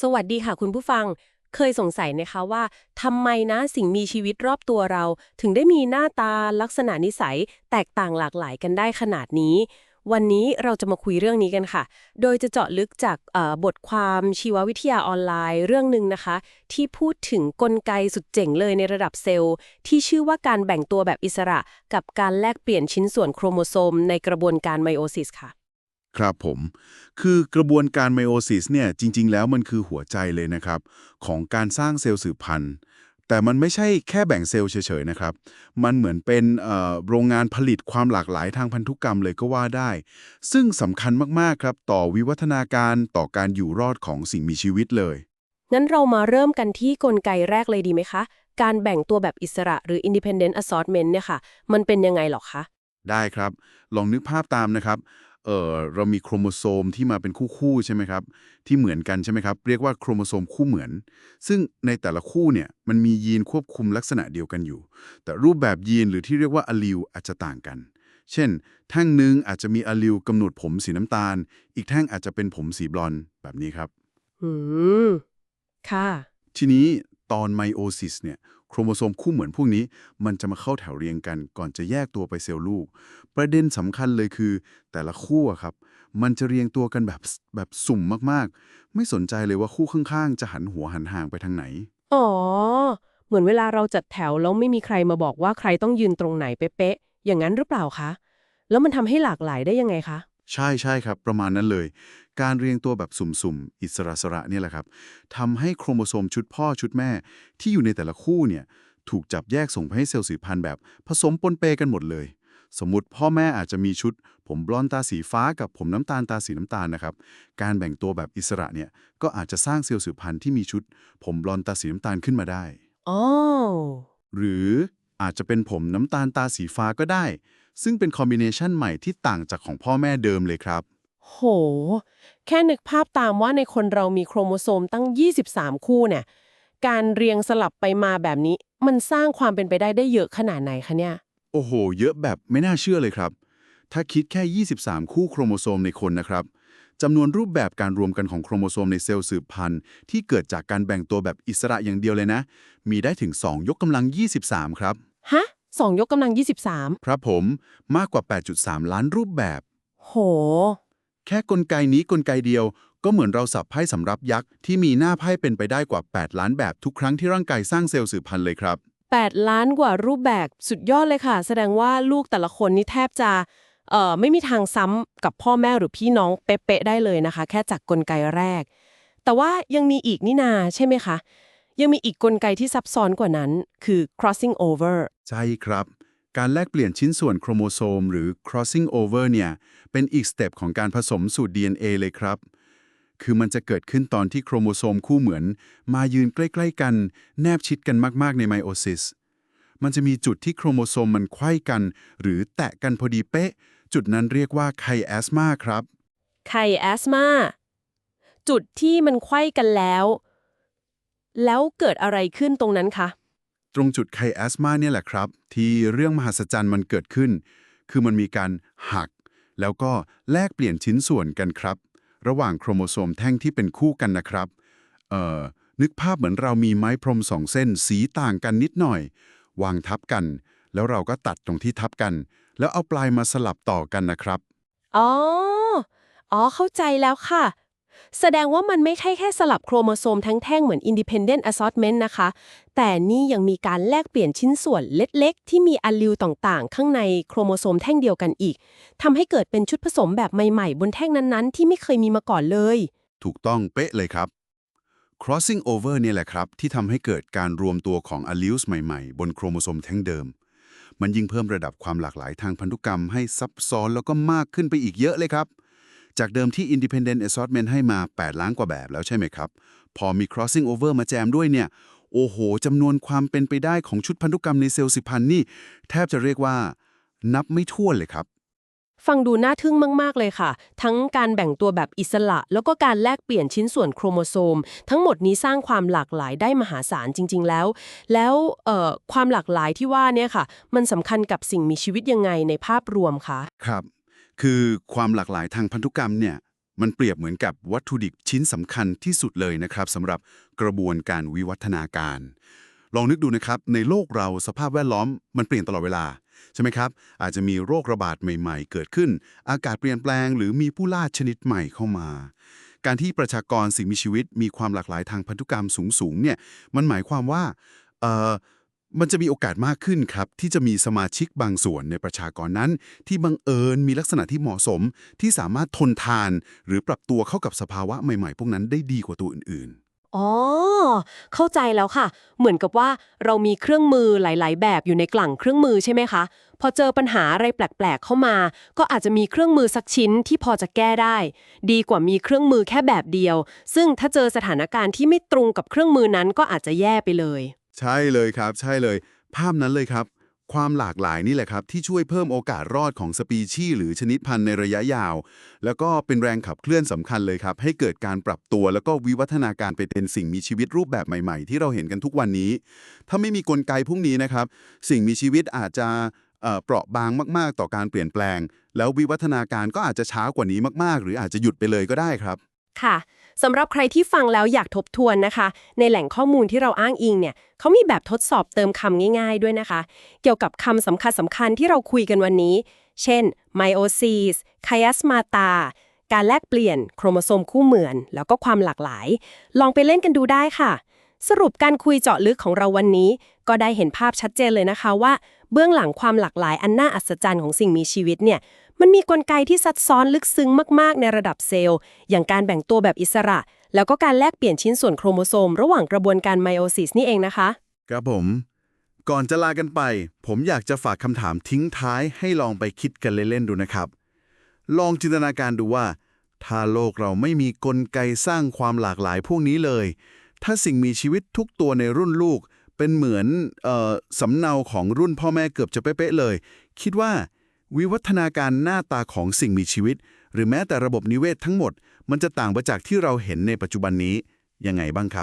สวัสดีค่ะคุณผู้ฟัง เคยสงสัยนะคะว่าทำไมนะสิ่งมีชีวิตรอบตัวเรา ถึงได้มีหน้าตาลักษณะนิสัย แตกต่างหลากหลายกันได้ขนาดนี้ วันนี้เราจะมาคุยเรื่องนี้กันค่ะ โดยจะเจาะลึกจากบทความชีววิทยาออนไลน์เรื่องหนึ่งนะคะ ที่พูดถึงกลไกสุดเจ๋งเลยในระดับเซลล์ ที่ชื่อว่าการแบ่งตัวแบบอิสระ กับการแลกเปลี่ยนชิ้นส่วนโครโมโซมในกระบวนการไมโอซิสค่ะ ครับผม คือกระบวนการไมโอซิสเนี่ยจริง ๆ แล้วมันคือหัวใจเลยนะครับ ของการสร้างเซลล์สืบพันธุ์ แต่มันไม่ใช่แค่แบ่งเซลล์เฉยๆนะครับ มันเหมือนเป็นเอ่อโรงงานผลิตความหลากหลายทางพันธุกรรมเลยก็ว่าได้ ซึ่งสำคัญมาก ๆ ครับ ต่อวิวัฒนาการต่อการอยู่รอดของสิ่งมีชีวิตเลย งั้นเรามาเริ่มกันที่กลไกแรกเลยดีไหมคะ การแบ่งตัวแบบอิสระหรือ independent assortment เนี่ยค่ะ มันเป็นยังไงหรอคะ ได้ครับ ลองนึกภาพตามนะครับ เออเรามีโครโมโซมที่มาเป็นคู่ๆใช่ไหมครับ ที่เหมือนกันใช่ไหมครับ เรียกว่าโครโมโซมคู่เหมือน ซึ่งในแต่ละคู่เนี่ยมันมียีนควบคุมลักษณะเดียวกันอยู่ แต่รูปแบบยีนหรือที่เรียกว่าอะลีลอาจจะต่างกัน เช่น แท่งหนึ่งอาจจะมีอะลีลกำหนดผมสีน้ำตาล อีกแท่งอาจจะเป็นผมสีบลอนด์แบบนี้ครับ อืมค่ะ ทีนี้ ตอนไมโอซิสเนี่ยโครโมโซมคู่เหมือนพวกนี้ มันจะมาเข้าแถวเรียงกัน ก่อนจะแยกตัวไปเซลล์ลูก ประเด็นสำคัญเลยคือ แต่ละคู่ครับ มันจะเรียงตัวกันแบบแบบสุ่มมากๆ ไม่สนใจเลยว่าคู่ข้างๆ จะหันหัวหันห่างไปทางไหน อ๋อ เหมือนเวลาเราจัดแถวแล้วไม่มีใครมาบอกว่าใครต้องยืนตรงไหนเป๊ะๆอย่างนั้นหรือเปล่าคะ แล้วมันทำให้หลากหลายได้ยังไงคะ ใช่ใช่ครับ ประมาณนั้นเลย การเรียงตัวแบบสุ่มๆ อิสระสระเนี่ยแหละครับทำให้โครโมโซมชุดพ่อชุดแม่ ที่อยู่ในแต่ละคู่เนี่ยถูกจับแยกส่งไปให้เซลล์สืบพันธุ์แบบ ผสมปนเปกันหมดเลย สมมุติพ่อแม่อาจจะมีชุด ผมบลอนด์ตาสีฟ้ากับผมน้ำตาลตาสีน้ำตาลนะครับการแบ่งตัวแบบอิสระเนี่ยก็อาจจะสร้างเซลล์สืบพันธุ์ที่มีชุด ผมบลอนด์ตาสีน้ำตาลขึ้นมาได้อ๋อหรืออาจจะเป็นผมน้ำตาลตาสีฟ้าก็ได้ ซึ่งเป็นคอมบิเนชันใหม่ที่ต่างจากของพ่อแม่เดิมเลยครับ โห แค่นึกภาพตามว่าในคนเรามีโครโมโซมตั้ง 23 คู่เนี่ย การเรียงสลับไปมาแบบนี้ มันสร้างความเป็นไปได้ได้เยอะขนาดไหนคะเนี่ย โอ้โห เยอะแบบไม่น่าเชื่อเลยครับ ถ้าคิดแค่ 23 คู่โครโมโซมในคนนะครับจำนวนรูปแบบการรวมกันของโครโมโซมในเซลล์สืบพันธุ์ที่เกิดจากการแบ่งตัวแบบอิสระอย่างเดียวเลยนะ มีได้ถึง 2 ยกกำลัง 23 ครับ ฮะ สองยกกำลัง 23 ครับผมมากกว่า 8.3 ล้านรูปแบบ โห แค่กลไกนี้กลไกเดียว ก็เหมือนเราสับไพ่สำรับยักษ์ ที่มีหน้าไพ่เป็นไปได้กว่า 8 ล้านแบบทุกครั้งที่ร่างกายสร้างเซลล์สืบพันธุ์เลยครับ 8 ล้านกว่ารูปแบบสุดยอดเลยค่ะ แสดงว่าลูกแต่ละคนนี่แทบจะเอ่อไม่มีทางซ้ำกับพ่อแม่หรือพี่น้องเป๊ะๆได้เลยนะคะ แค่จากกลไกแรก แต่ว่ายังมีอีกนี่นาใช่ไหมคะ ยังมีอีกกลไกที่ซับซ้อนกว่านั้น คือ crossing over ใช่ครับ การแลกเปลี่ยนชิ้นส่วนโครโมโซม หรือ crossing over เนี่ย เป็นอีกสเต็ปของการผสมสูตร DNA เลยครับ คือมันจะเกิดขึ้นตอนที่โครโมโซมคู่เหมือน มายืนใกล้ๆกัน แนบชิดกันมากๆในไมโอซิส มันจะมีจุดที่โครโมโซมมันไขว้กัน หรือแตะกันพอดีเป๊ะ จุดนั้นเรียกว่าไคแอสมาครับไข่แอสมาจุดที่มันไขว้กันแล้ว แล้วเกิดอะไรขึ้นตรงนั้นคะ ตรงจุดไคแอสมาเนี่ยแหละครับ ที่เรื่องมหัศจรรย์มันเกิดขึ้น คือมันมีการหัก แล้วก็แลกเปลี่ยนชิ้นส่วนกันครับ ระหว่างโครโมโซมแท่งที่เป็นคู่กันนะครับเอ่อนึกภาพเหมือนเรามีไม้พรมสองเส้นสีต่างกันนิดหน่อย วางทับกัน แล้วเราก็ตัดตรงที่ทับกัน แล้วเอาปลายมาสลับต่อกันนะครับ อ๋อ อ๋อ เข้าใจแล้วค่ะ แสดงว่ามันไม่ใช่แค่สลับโครโมโซมทั้งแท่งเหมือน independent assortment นะคะ แต่นี่ยังมีการแลกเปลี่ยนชิ้นส่วนเล็ก ๆ ที่มีอะลีลต่างๆ ข้างในโครโมโซมแท่งเดียวกันอีกทำให้เกิดเป็นชุดผสมแบบใหม่ๆ บนแท่งนั้นๆ ที่ไม่เคยมีมาก่อนเลย ถูกต้องเป๊ะเลยครับ crossing over เนี่ยแหละครับ ที่ทำให้เกิดการรวมตัวของ alleles ใหม่ๆ บนโครโมโซมแท่งเดิม มันยิ่งเพิ่มระดับความหลากหลายทางพันธุกรรมให้ซับซ้อนแล้วก็มากขึ้นไปอีกเยอะเลยครับ จากเดิมที่ independent assortment ให้มา 8 ล้านกว่าแบบแล้วใช่ไหมครับ พอมี crossing over มาแจมด้วยเนี่ย โอ้โหจำนวนความเป็นไปได้ของชุดพันธุกรรมในเซลล์สิบพันนี่ แทบจะเรียกว่า นับไม่ถ้วนเลยครับ ฟังดูน่าทึ่งมาก ๆ เลยค่ะ ทั้งการแบ่งตัวแบบอิสระ แล้วก็การแลกเปลี่ยนชิ้นส่วนโครโมโซม ทั้งหมดนี้สร้างความหลากหลายได้มหาศาลจริง ๆ แล้ว แล้วเอ่อความหลากหลายที่ว่าเนี่ยค่ะ มันสำคัญกับสิ่งมีชีวิตยังไงในภาพรวมคะ ครับ คือความหลากหลายทางพันธุกรรมเนี่ยมันเปรียบเหมือนกับวัตถุดิบชิ้นสำคัญที่สุดเลยนะครับสำหรับกระบวนการวิวัฒนาการ ลองนึกดูนะครับ ในโลกเราสภาพแวดล้อมมันเปลี่ยนตลอดเวลา ใช่ไหมครับ อาจจะมีโรคระบาดใหม่ๆ เกิดขึ้น อากาศเปลี่ยนแปลง หรือมีผู้ล่าชนิดใหม่เข้ามา การที่ประชากรสิ่งมีชีวิต มีความหลากหลายทางพันธุกรรมสูงๆเนี่ยมันหมายความว่าเอ่อ มันจะมีโอกาสมากขึ้นครับ ที่จะมีสมาชิกบางส่วนในประชากรนั้น ที่บังเอิญมีลักษณะที่เหมาะสม ที่สามารถทนทาน หรือปรับตัวเข้ากับสภาวะใหม่ๆ พวกนั้นได้ดีกว่าตัวอื่นๆ อ๋อ เข้าใจแล้วค่ะ เหมือนกับว่าเรามีเครื่องมือหลาย ๆ แบบอยู่ในกลั่งเครื่องมือใช่ไหมคะ พอเจอปัญหาอะไรแปลก ๆ เข้ามา ก็อาจจะมีเครื่องมือสักชิ้นที่พอจะแก้ได้ ดีกว่ามีเครื่องมือแค่แบบเดียว ซึ่งถ้าเจอสถานการณ์ที่ไม่ตรงกับเครื่องมือนั้นก็อาจจะแย่ไปเลย ใช่เลยครับ ใช่เลย ภาพนั้นเลยครับ ความหลากหลายนี่แหละครับ ที่ช่วยเพิ่มโอกาสรอดของสปีชีส์หรือชนิดพันธุ์ในระยะยาว แล้วก็เป็นแรงขับเคลื่อนสำคัญเลยครับ ให้เกิดการปรับตัวแล้วก็วิวัฒนาการไปเป็นสิ่งมีชีวิตรูปแบบใหม่ๆ ที่เราเห็นกันทุกวันนี้ ถ้าไม่มีกลไกพวกนี้นะครับ สิ่งมีชีวิตอาจจะเอ่อเปราะบางมาก ๆ ต่อการเปลี่ยนแปลง แล้ววิวัฒนาการก็อาจจะช้ากว่านี้มากๆ หรืออาจจะหยุดไปเลยก็ได้ครับ ค่ะ สำหรับใครที่ฟังแล้วอยากทบทวนนะคะ ในแหล่งข้อมูลที่เราอ้างอิงเนี่ยเขามีแบบทดสอบเติมคำง่าย ๆ ด้วยนะคะ เกี่ยวกับคำสำคัญสำคัญที่เราคุยกันวันนี้ เช่น meiosis chiasmata การแลกเปลี่ยนโครโมโซมคู่เหมือน แล้วก็ความหลากหลาย ลองไปเล่นกันดูได้ค่ะ สรุปการคุยเจาะลึกของเราวันนี้ ก็ได้เห็นภาพชัดเจนเลยนะคะว่า เบื้องหลังความหลากหลายอันน่าอัศจรรย์ของสิ่งมีชีวิตเนี่ย มันมีกลไกที่ซับซ้อนลึกซึ้งมาก ๆ ในระดับเซลล์ อย่างการแบ่งตัวแบบอิสระ แล้วก็การแลกเปลี่ยนชิ้นส่วนโครโมโซม ระหว่างกระบวนการไมโอซิสนี่เองนะคะ ครับผม ก่อนจะลากันไป ผมอยากจะฝากคำถามทิ้งท้ายให้ลองไปคิดกันเล่นๆดูนะครับ ลองจินตนาการดูว่า ถ้าโลกเราไม่มีกลไกสร้างความหลากหลายพวกนี้เลย ถ้าสิ่งมีชีวิตทุกตัวในรุ่นลูก เป็นเหมือนเอ่อสำเนาของรุ่นพ่อแม่เกือบจะเป๊ะๆเลย คิดว่า วิวัฒนาการหน้าตาของสิ่งมีชีวิต หรือแม้แต่ระบบนิเวศทั้งหมด มันจะต่างไปจากที่เราเห็นในปัจจุบันนี้ยังไงบ้างครับ